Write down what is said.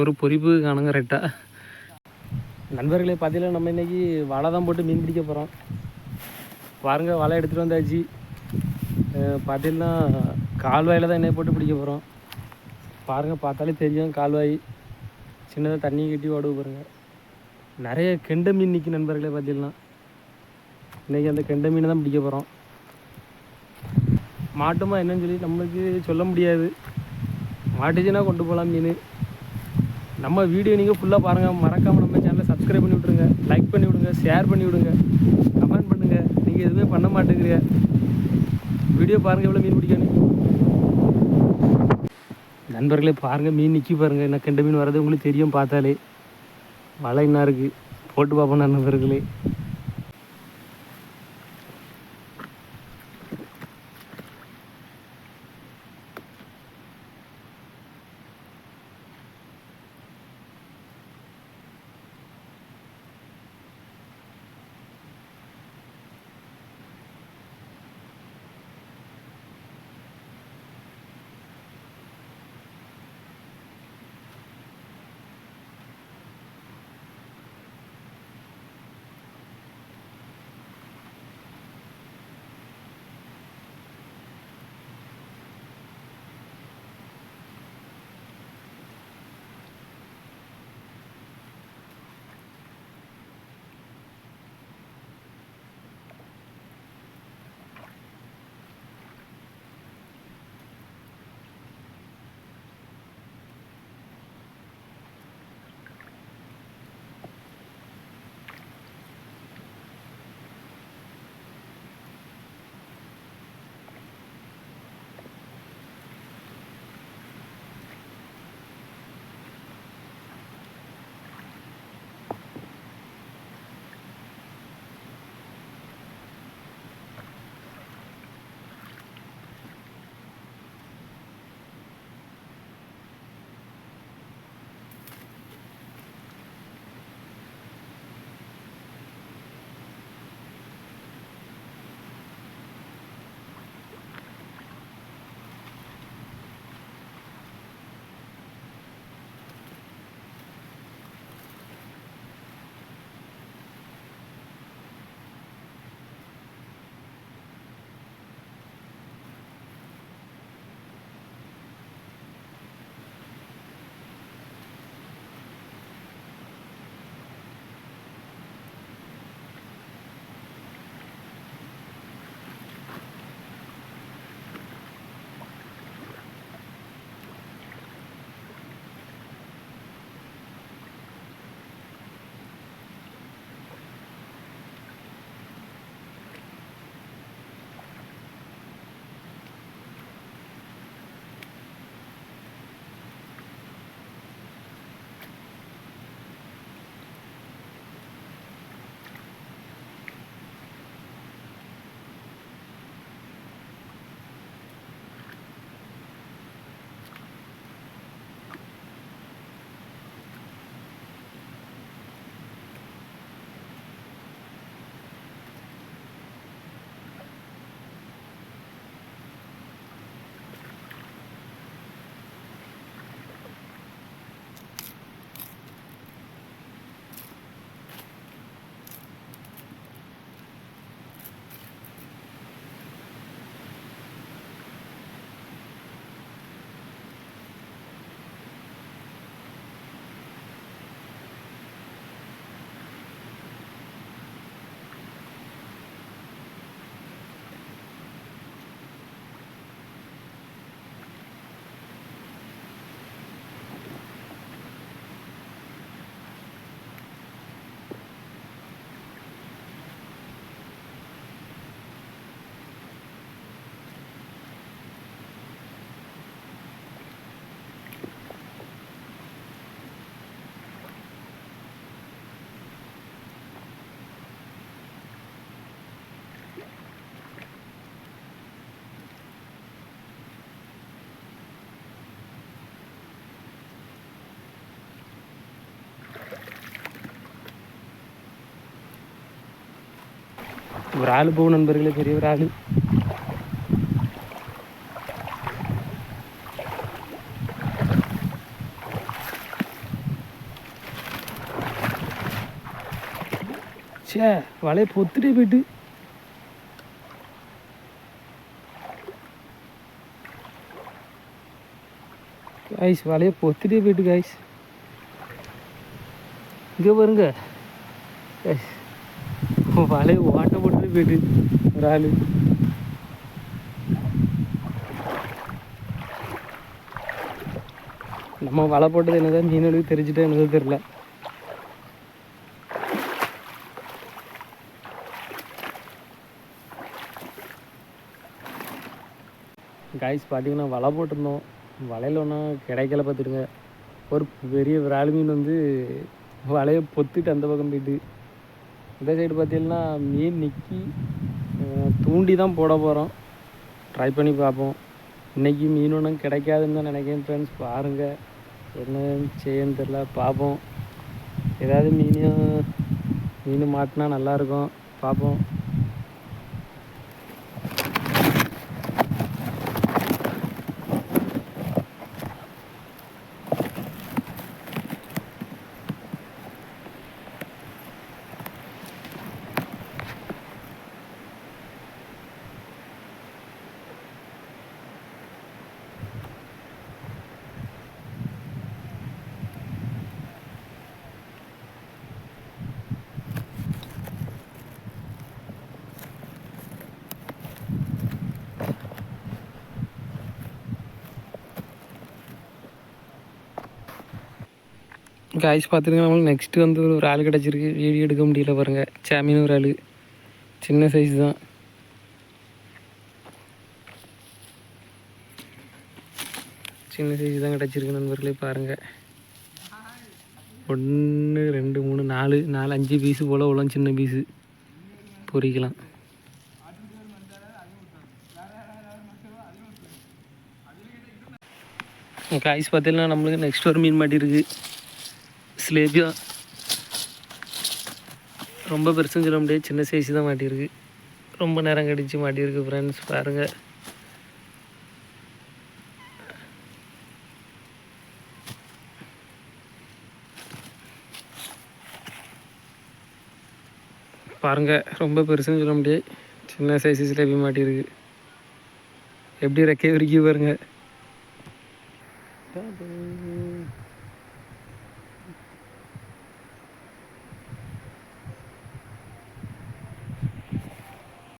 ஒரு பொறிப்பு காணுங்க ரெட்டாக நண்பர்களே பார்த்தீங்கன்னா நம்ம இன்னைக்கு வலை தான் போட்டு மீன் பிடிக்க போகிறோம் பாருங்க வலை எடுத்துகிட்டு வந்தாச்சு. பார்த்தீங்கன்னா கால்வாயில் தான் எண்ணெய் போட்டு பிடிக்க போகிறோம் பாருங்கள் பார்த்தாலே தெரியும் கால்வாய். சின்னதாக தண்ணி கட்டி ஓடுவு பாருங்க. நிறைய கெண்டை மீன் நிற்கி நண்பர்களே பார்த்தீங்கன்னா இன்றைக்கி அந்த கெண்டை மீனை தான் பிடிக்க போகிறோம் மாட்டுமா என்னன்னு சொல்லி நம்மளுக்கு சொல்ல முடியாது. மாட்டுச்சுன்னா கொண்டு போகலாம் மீன். நம்ம வீடியோ நீங்கள் ஃபுல்லாக பாருங்கள் மறக்காமல் நம்ம சேனலை சப்ஸ்கிரைப் பண்ணி விட்ருங்க லைக் பண்ணி விடுங்க ஷேர் பண்ணி விடுங்க. கமெண்ட் பண்ணுங்கள் நீங்கள் எதுவுமே பண்ண மாட்டேங்கிறீங்க. வீடியோ பாருங்கள் எவ்வளோ மீன் பிடிக்கணும் நண்பர்களே பாருங்கள் மீன் நிற்கி பாருங்கள் என்ன கெண்ட மீன் வர்றது? உங்களுக்கு தெரியும் பார்த்தாலே. வலை என்ன இருக்குது போட்டு பார்ப்போம் நண்பர்களே. ஒரு ஆள் போ நண்பர்களே பெரிய ஒரு ஆள் சே வலையை பொத்துட்டே போயிட்டு. ஐஸ் வலையை பொத்துட்டே போயிட்டு ஐஸ் இங்கே பாருங்க. ஐஸ் வலையை ஓட்ட போட்டுட்டு போயிட்டு ஒரு ஆள் நம்ம வலை போட்டது என்னதான் மீனவர்களுக்கு தெரிஞ்சுட்டே என்னதோ தெரில காய்ஸ் பார்த்தீங்கன்னா வலை போட்டிருந்தோம் வலையில் ஒன்றும் கிடைக்கல பார்த்துடுங்க ஒரு பெரிய விராலு மீன் வந்து வலையை பொத்துட்டு அந்த பக்கம் போயிட்டு இந்த சைடு பார்த்தீங்கன்னா மீன் நிற்கி தூண்டி தான் போட போகிறோம் ட்ரை பண்ணி பார்ப்போம். இன்றைக்கி மீன் ஒன்றும் கிடைக்காதுன்னு தான் நினைக்கிறேன் ஃப்ரெண்ட்ஸ் பாருங்கள் என்ன செய்யன்னு தெரில பார்ப்போம். ஏதாவது மீனையும் மீன் மாட்டினா நல்லாயிருக்கும் பார்ப்போம். காய்ஸ் பார்த்துருங்க நம்மளுக்கு நெக்ஸ்ட்டு வந்து ஒரு ஆள் கிடச்சிருக்கு. வீடியோ எடுக்க முடியல பாருங்கள் சாமின்னு ஒரு ஆள். சின்ன சைஸ் தான். சின்ன சைஸ் தான் கிடச்சிருக்கு நண்பர்களே பாருங்கள் ஒன்று ரெண்டு மூணு நாலு. நாலு அஞ்சு பீஸு போல் உள்ள சின்ன பீஸு பொறிக்கலாம். காய்ஸ் பார்த்தீங்கன்னா நம்மளுக்கு நெக்ஸ்ட் ஒரு மீன் மாட்டிருக்கு. ஸ்லேபியா ரொம்ப பெருசுன்னு சொல்ல முடியாது. சின்ன சைஸ் தான் மாட்டியிருக்கு. ரொம்ப நேரம் கடிச்சு மாட்டியிருக்கு ஃப்ரெண்ட்ஸ் பாருங்கள் பாருங்கள் ரொம்ப பெருசுன்னு சொல்ல முடியாது. சின்ன சைஸ் ஸ்லேபி மாட்டியிருக்கு. எப்படி ரெக்கை விரிக்கி பாருங்கள்